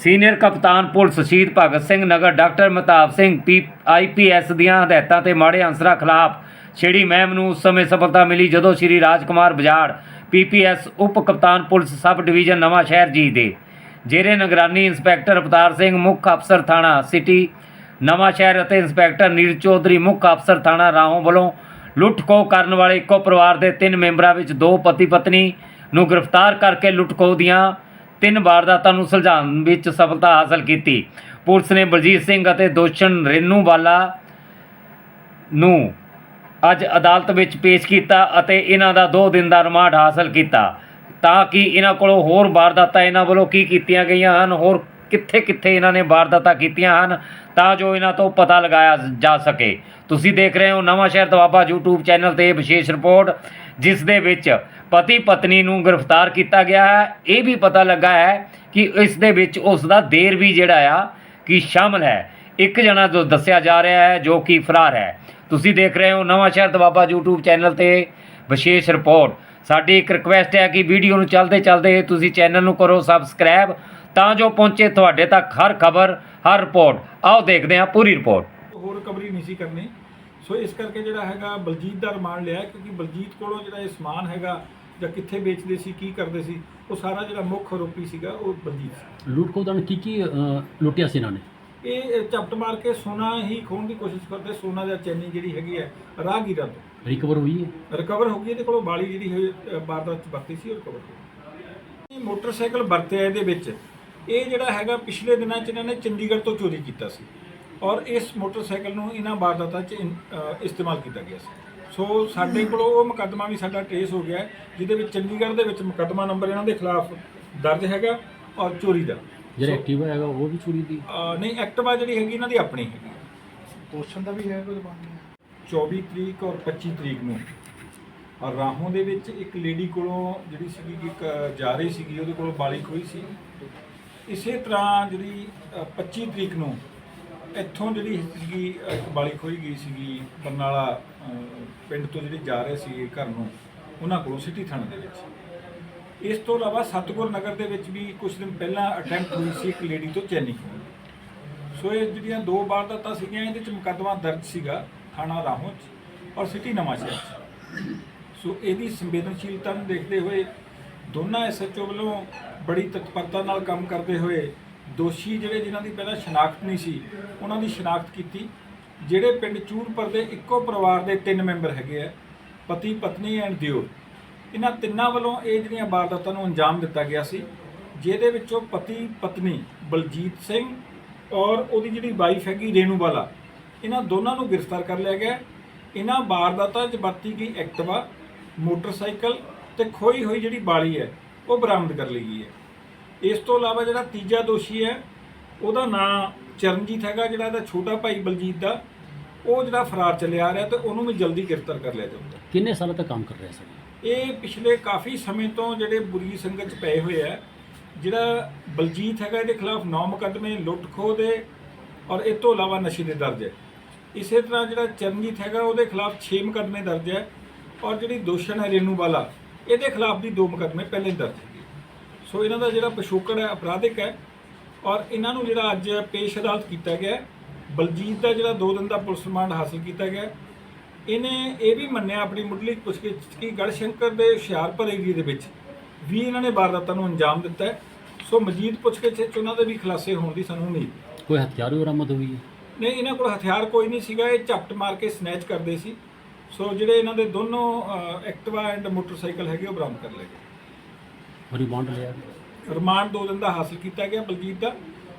Senior ਕਪਤਾਨ police Shaheed Bhagat Singh, Nagar doctor Mahtab Singh, P I P S ਦੀਆਂ ਹਦਾਇਤਾਂ ਤੇ ਮਾੜੇ ਅਨਸਰਾਂ ਖਿਲਾਫ ਛੇੜੀ ਮਹਿਮ ਨੂੰ ਉਸ ਸਮੇਂ ਸਫਲਤਾ ਮਿਲੀ ਜਦੋਂ ਸ਼੍ਰੀ ਰਾਜਕੁਮਾਰ ਬਜਾੜ ਪੀਪੀਐਸ ਉਪ ਕਪਤਾਨ ਪੁਲਿਸ ਸਬ ਡਿਵੀਜ਼ਨ ਨਵਾਂ ਸ਼ਹਿਰ ਜੀ ਦੇ। ਜੇਰੇ ਨਿਗਰਾਨੀ ਇੰਸਪੈਕਟਰ ਅਵਤਾਰ ਸਿੰਘ, ਮੁੱਖ ਅਫਸਰ ਥਾਣਾ ਸਿਟੀ ਨਵਾਂ ਸ਼ਹਿਰ ਅਤੇ ਇੰਸਪੈਕਟਰ ਨੀਰਜ ਚੌਧਰੀ, ਮੁੱਖ ਅਫਸਰ ਥਾਣਾ ਰਾਹੋਂ ਵੱਲੋਂ ਲੁੱਟ-ਖੋਹ ਕਰਨ ਵਾਲੇ ਇੱਕੋ ਪਰਿਵਾਰ ਦੇ ਤਿੰਨ ਮੈਂਬਰਾਂ ਵਿੱਚ ਦੋ ਪਤੀ ਪਤਨੀ ਨੂੰ ਗ੍ਰਿਫਤਾਰ ਕਰਕੇ ਲੁੱਟ-ਖੋਹ ਦੀਆਂ ਤਿੰਨ ਵਾਰਦਾਤਾਂ ਨੂੰ ਸੁਲਝਾਉਣ ਵਿੱਚ ਸਫਲਤਾ ਹਾਸਲ ਕੀਤੀ। ਪੁਲਿਸ ਨੇ ਬਲਜੀਤ ਸਿੰਘ ਅਤੇ ਦੋਸ਼ਣ ਰੇਨੂ ਵਾਲਾ ਨੂੰ ਅੱਜ ਅਦਾਲਤ ਵਿੱਚ ਪੇਸ਼ ਕੀਤਾ ਅਤੇ ਇਹਨਾਂ ਦਾ 2 ਦਿਨ ਦਾ ਰਿਮਾਂਡ ਹਾਸਲ ਕੀਤਾ। ਤਾਂ ਕਿ ਇਹਨਾਂ ਕੋਲੋਂ ਹੋਰ ਵਾਰਦਾਤਾਂ ਇਹਨਾਂ ਵੱਲੋਂ ਕੀ ਕੀਤੀਆਂ ਗਈਆਂ ਹਨ, ਹੋਰ ਕਿੱਥੇ ਕਿੱਥੇ ਇਹਨਾਂ ਨੇ ਵਾਰਦਾਤਾਂ ਕੀਤੀਆਂ ਹਨ ਤਾਂ ਜੋ ਇਹਨਾਂ ਤੋਂ ਪਤਾ ਲਗਾਇਆ ਜਾ ਸਕੇ। ਤੁਸੀਂ ਦੇਖ ਰਹੇ ਹੋ ਨਵਾਂ ਸ਼ਹਿਰ ਦਵਾਬਾ YouTube ਚੈਨਲ ਤੇ ਵਿਸ਼ੇਸ਼ ਰਿਪੋਰਟ, ਜਿਸ ਦੇ ਵਿੱਚ ਪਤੀ ਪਤਨੀ ਨੂੰ ਗ੍ਰਿਫਤਾਰ ਕੀਤਾ ਗਿਆ ਹੈ। ਇਹ ਵੀ ਪਤਾ ਲੱਗਾ ਹੈ ਕਿ ਇਸ ਦੇ ਵਿੱਚ ਉਸ ਦਾ ਦੇਰ ਵੀ ਜਿਹੜਾ ਆ, ਕਿ ਸ਼ਾਮਲ ਹੈ। ਇੱਕ ਜਣਾ ਜੋ ਦੱਸਿਆ ਜਾ ਰਿਹਾ ਹੈ ਜੋ ਕਿ ਫਰਾਰ ਹੈ। ਤੁਸੀਂ ਦੇਖ ਰਹੇ ਹੋ ਨਵਾਂ ਸ਼ਹਿਰ ਦਵਾਬਾ YouTube ਚੈਨਲ ਤੇ ਵਿਸ਼ੇਸ਼ ਰਿਪੋਰਟ। ਸਾਡੀ ਇੱਕ ਰਿਕੁਐਸਟ ਹੈ ਕਿ ਵੀਡੀਓ ਨੂੰ ਚੱਲਦੇ ਚੱਲਦੇ ਤੁਸੀਂ ਚੈਨਲ ਨੂੰ ਕਰੋ ਸਬਸਕ੍ਰਾਈਬ ਤਾਂ ਜੋ ਪਹੁੰਚੇ ਤੁਹਾਡੇ ਤੱਕ ਹਰ ਖਬਰ ਹਰ ਰਿਪੋਰਟ। ਆਓ ਦੇਖਦੇ ਹਾਂ ਪੂਰੀ ਰਿਪੋਰਟ। ਹੋਰ ਰਿਕਵਰੀ ਨਹੀਂ ਸੀ ਕਰਨੀ। ਸੋ ਇਸ ਕਰਕੇ ਜਿਹੜਾ ਹੈਗਾ ਬਲਜੀਤ ਦਾ ਰਿਮਾਂਡ ਲਿਆ ਕਿਉਂਕਿ ਬਲਜੀਤ ਕੋਲੋਂ ਜਿਹੜਾ ਇਹ ਸਮਾਨ ਹੈਗਾ ਜਾਂ ਕਿੱਥੇ ਵੇਚਦੇ ਸੀ ਕੀ ਕਰਦੇ ਸੀ ਉਹ ਸਾਰਾ ਜਿਹੜਾ ਮੁੱਖ ਆਰੋਪੀ ਸੀਗਾ ਉਹ ਬਲਜੀਤ ਸੀ। ਲੁੱਟ ਦੌਰਾਨ ਕੀ ਕੀ ਲੁੱਟਿਆ ਸੀ ਇਹਨਾਂ ਨੇ? ਇਹ ਝਪਟ ਮਾਰ ਕੇ ਸੋਨਾ ਹੀ ਖੋਣ ਦੀ ਕੋਸ਼ਿਸ਼ ਕਰਦੇ ਸੋਨਾ ਜਾਂ ਚੈਨੀ ਜਿਹੜੀ ਹੈਗੀ ਹੈ ਰਾਹਗੀਰਾਂ ਤੋਂ। ਰਿਕਵਰ ਹੋਈ ਹੈ? ਰਿਕਵਰ ਹੋ ਗਈ ਇਹਦੇ ਕੋਲੋਂ ਬਾਲੀ ਜਿਹੜੀ ਵਾਰਦਾਤ ਚ ਵਰਤੀ ਸੀ ਉਹ ਰਿਕਵਰ ਹੋ ਗਈ। ਇਹ ਮੋਟਰਸਾਈਕਲ ਵਰਤਿਆ ਇਹਦੇ ਵਿੱਚ। ਇਹ ਜਿਹੜਾ ਹੈਗਾ ਪਿਛਲੇ ਦਿਨਾਂ ਚ ਇਹਨਾਂ ਨੇ ਚੰਡੀਗੜ੍ਹ ਤੋਂ ਚੋਰੀ ਕੀਤਾ ਸੀ। ਔਰ ਇਸ ਮੋਟਰਸਾਈਕਲ ਨੂੰ ਇਹਨਾਂ ਵਾਰਦਾਤਾਂ ਚ ਇਨ- ਅ, ਇਸਤੇਮਾਲ ਕੀਤਾ ਗਿਆ ਸੀ। ਸੋ ਸਾਡੇ ਕੋਲ ਉਹ ਮੁਕੱਦਮਾ ਵੀ ਸਾਡਾ ਟ੍ਰੇਸ ਹੋ ਗਿਆ ਹੈ, ਜਿਹਦੇ ਵਿੱਚ ਚੰਡੀਗੜ੍ਹ ਦੇ ਵਿੱਚ ਮੁਕੱਦਮਾ ਨੰਬਰ ਇਹਨਾਂ ਦੇ ਖਿਲਾਫ ਦਰਜ ਹੈਗਾ ਔਰ ਚੋਰੀ ਦਾ। ਜਿਹੜਾ ਐਕਟਿਵਾ ਹੈਗਾ ਉਹ ਵੀ ਚੋਰੀ ਦੀ? ਅ, ਨਹੀਂ ਐਕਟਿਵਾ ਜਿਹੜੀ ਹੈਗੀ ਇਹਨਾਂ ਦੀ ਆਪਣੀ ਹੈਗੀ ਦੋਸ਼ਣ ਦਾ ਵੀ ਹੈ ਕੋਈ ਜ਼ਬਾਨ 24 ਤਰੀਕ ਔਰ 25 ਤਰੀਕ ਨੂੰ। ਔਰ ਰਾਹੋਂ ਦੇ ਵਿੱਚ ਇੱਕ ਲੇਡੀ ਕੋਲੋਂ ਜਿਹੜੀ ਸੀਗੀ ਇੱਕ ਜਾ ਰਹੀ ਸੀਗੀ ਉਹਦੇ ਕੋਲੋਂ ਬਾਲਿਕ ਹੋਈ ਸੀ। ਇਸੇ ਤਰ੍ਹਾਂ ਜਿਹੜੀ ਅ, 25 ਤਰੀਕ ਨੂੰ ਇੱਥੋਂ ਜਿਹੜੀ ਸੀਗੀ ਅ, ਇੱਕ ਬਾਲਿਕ ਹੋਈ ਗਈ ਸੀਗੀ ਬਰਨਾਲਾ ਅ, ਪਿੰਡ ਤੋਂ ਜਿਹੜੇ ਜਾ ਰਹੇ ਸੀ ਘਰ ਨੂੰ ਉਹਨਾਂ ਕੋਲੋਂ ਸਿਟੀ ਥਾਣੇ ਦੇ ਵਿੱਚ ਇਸ ਤੋਂ ਇਲਾਵਾ ਸਤਗੁਰ ਨਗਰ ਦੇ ਵਿੱਚ ਵੀ ਕੁਝ ਦਿਨ ਪਹਿਲਾਂ ਅਟੈਂਪਟ ਹੋਈ ਸੀ ਇੱਕ ਲੇਡੀ ਤੋਂ ਚੈਨੀ ਖੋਹਣ ਦੀ। ਸੋ ਇਹ ਜਿਹੜੀਆਂ ਦੋ ਵਾਰਦਾਤਾਂ ਸੀਗੀਆਂ ਇਹਦੇ ਚ ਮੁਕੱਦਮਾ ਦਰਜ ਸੀਗਾ ਥਾਣਾ ਰਾਹੋਂ ਚ ਔਰ ਸਿਟੀ ਨਵਾਂ ਸ਼ਹਿਰ ਚ ਸੋ ਇਹਦੀ ਸੰਵੇਦਨਸ਼ੀਲਤਾ ਨੂੰ ਦੇਖਦੇ ਹੋਏ ਦੋਨਾਂ ਐਸਐਚਓ ਵੱਲੋਂ ਬੜੀ ਤਤਪਰਤਾ ਨਾਲ ਕੰਮ ਕਰਦੇ ਹੋਏ ਦੋਸ਼ੀ ਜਿਹੜੇ ਜਿਨ੍ਹਾਂ ਦੀ ਪਹਿਲਾਂ ਸ਼ਨਾਖਤ ਨਹੀਂ ਸੀ, ਉਹਨਾਂ ਦੀ ਸ਼ਨਾਖਤ ਕੀਤੀ। ਜਿਹੜੇ ਪਿੰਡ ਚੂਰਪੁਰ ਦੇ ਇੱਕੋ ਪਰਿਵਾਰ ਦੇ ਤਿੰਨ ਮੈਂਬਰ ਹੈਗੇ ਆ, ਪਤੀ, ਪਤਨੀ ਐਂਡ ਦਿਓਰ। ਇਹਨਾਂ ਤਿੰਨਾਂ ਵੱਲੋਂ ਇਹ ਜਿਹੜੀਆਂ ਵਾਰਦਾਤਾਂ ਨੂੰ ਅੰਜਾਮ ਦਿੱਤਾ ਗਿਆ ਸੀ, ਜਿਹਦੇ ਵਿੱਚੋਂ ਪਤੀ, ਪਤਨੀ ਬਲਜੀਤ ਸਿੰਘ ਔਰ ਉਹਦੀ ਜਿਹੜੀ ਵਾਈਫ ਹੈਗੀ ਰੇਨੂ ਵਾਲਾ ਇਹਨਾਂ ਦੋਨਾਂ ਨੂੰ ਗ੍ਰਿਫਤਾਰ ਕਰ ਲਿਆ ਗਿਆ। ਇਹਨਾਂ ਵਾਰਦਾਤਾਂ 'ਚ ਵਰਤੀ ਗਈ ਐਕਟਿਵਾ, ਮੋਟਰਸਾਈਕਲ ਤੇ ਖੋਈ ਹੋਈ ਜਿਹੜੀ ਬਾਲੀ ਹੈ ਉਹ ਬਰਾਮਦ ਕਰ ਲਈ ਗਈ ਹੈ। ਇਸ ਤੋਂ ਇਲਾਵਾ ਜਿਹੜਾ ਤੀਜਾ ਦੋਸ਼ੀ ਹੈ ਉਹਦਾ ਨਾਂ ਚਰਨਜੀਤ ਹੈਗਾ ਜਿਹੜਾ ਇਹਦਾ ਛੋਟਾ ਭਾਈ ਬਲਜੀਤ ਦਾ ਉਹ ਜਿਹੜਾ ਫਰਾਰ ਚੱਲਿਆ ਆ ਰਿਹਾ ਤੇ ਉਹਨੂੰ ਵੀ ਜਲਦੀ ਗ੍ਰਿਫਤਾਰ ਕਰ ਲਿਆ ਜਾਊਗਾ। ਕਿੰਨੇ ਸਾਲਾਂ ਤੱਕ ਕੰਮ ਕਰ ਰਿਹਾ ਸੀ? ਇਹ ਪਿਛਲੇ ਕਾਫੀ ਸਮੇਂ ਤੋਂ ਜਿਹੜੇ ਬੁਰੀ ਸੰਗਤ ਚ ਪਏ ਹੋਏ ਆ ਜਿਹੜਾ ਬਲਜੀਤ ਹੈਗਾ ਇਹਦੇ ਖਿਲਾਫ 9 ਮੁਕੱਦਮੇ ਲੁੱਟ ਖੋਹ ਦੇ ਔਰ ਇਹ ਤੋਂ ਇਲਾਵਾ ਨਸ਼ੇ ਦੇ ਦਰਜ ਹੈ। ਇਸੇ ਤਰ੍ਹਾਂ ਜਿਹੜਾ ਚਰਨਜੀਤ ਹੈਗਾ ਉਹਦੇ ਖਿਲਾਫ 6 ਮੁਕੱਦਮੇ ਦਰਜ ਹੈ ਔਰ ਜਿਹੜੀ ਦੋਸ਼ਣ ਹੈ ਰੇਨੂ ਵਾਲਾ ਇਹਦੇ ਖਿਲਾਫ ਵੀ 2 ਮੁਕੱਦਮੇ ਪਹਿਲੇ ਹੀ ਦਰਜ ਹੈਗੇ ਸੋ ਇਹਨਾਂ ਦਾ ਜਿਹੜਾ ਪਿਛੋਕੜ ਹੈ ਅਪਰਾਧਿਕ ਹੈ ਔਰ ਇਹਨਾਂ ਨੂੰ ਜਿਹੜਾ ਅੱਜ ਪੇਸ਼ ਅਦਾਲਤ ਕੀਤਾ ਗਿਆ ਬਲਜੀਤ ਦਾ ਜਿਹੜਾ 2 ਦਿਨ ਦਾ ਪੁਲਿਸ ਰਿਮਾਂਡ ਹਾਸਲ ਕੀਤਾ ਗਿਆ ਇਹਨੇ ਇਹ ਵੀ ਮੰਨਿਆ ਆਪਣੀ ਮੁੱਢਲੀ ਪੁੱਛਗਿੱਛ ਕਿ ਗੜਸ਼ੰਕਰ ਦੇ ਹੁਸ਼ਿਆਰਪੁਰ ਏਰੀਏ ਦੇ ਵਿੱਚ ਵੀ ਇਹਨਾਂ ਨੇ ਵਾਰਦਾਤਾਂ ਨੂੰ ਅੰਜਾਮ ਦਿੱਤਾ ਹੈ। ਸੋ ਮਜੀਦ ਪੁੱਛਗਿੱਛ ਵਿੱਚ ਉਹਨਾਂ ਦੇ ਵੀ ਖੁਲਾਸੇ ਹੋਣ ਦੀ ਸਾਨੂੰ ਉਮੀਦ। ਕੋਈ ਹਥਿਆਰ ਵੀ ਬਰਾਮਦ ਹੋਈ ਹੈ? ਨਹੀਂ ਇਹਨਾਂ ਕੋਲ ਹਥਿਆਰ ਕੋਈ ਨਹੀਂ ਸੀਗਾ। ਇਹ ਝਪਟ ਮਾਰ ਕੇ ਸਨੈਚ ਕਰਦੇ ਸੀ। ਸੋ ਜਿਹੜੇ ਇਹਨਾਂ ਦੇ ਦੋਨੋਂ ਐਕਟਿਵਾ ਐਂਡ ਮੋਟਰਸਾਈਕਲ ਹੈਗੇ ਉਹ ਬਰਾਮਦ ਕਰ ਲਏ ਗਏ। ਰਿਮਾਂਡ ਲਿਆ। ਰਿਮਾਂਡ ਦੋ ਦਿਨ ਦਾ ਹਾਸਲ ਕੀਤਾ ਗਿਆ ਬਲਜੀਤ ਦਾ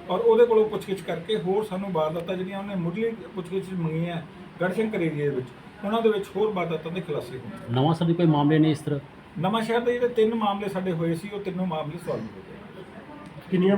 ਔਰ ਉਹਦੇ ਕੋਲੋਂ ਪੁੱਛਗਿੱਛ ਕਰਕੇ ਹੋਰ ਸਾਨੂੰ ਵਾਰਦਾਤਾਂ ਜਿਹੜੀਆਂ ਉਹਨੇ ਮੁੱਢਲੀ ਪੁੱਛਗਿੱਛ 'ਚ ਮੰਗੀਆਂ ਗੜਸ਼ੰਕਰ ਏਰੀਏ ਦੇ ਵਿੱਚ ਉਹਨਾਂ ਦੇ ਵਿੱਚ ਹੋਰ ਵਾਰਦਾਤਾਂ ਦੇ ਖੁਲਾਸੇ ਹੋਣ। ਨਵਾਂ ਸਾਡੇ ਕੋਈ ਮਾਮਲੇ ਨੇ ਇਸ ਤਰ੍ਹਾਂ? ਨਵਾਂ ਸ਼ਹਿਰ ਦੇ ਜਿਹੜੇ ਤਿੰਨ ਮਾਮਲੇ ਸਾਡੇ ਹੋਏ ਸੀ ਉਹ ਤਿੰਨੋਂ ਮਾਮਲੇ ਸੋਲਵ ਹੋ ਗਏ। ਕਿੰਨੀਆਂ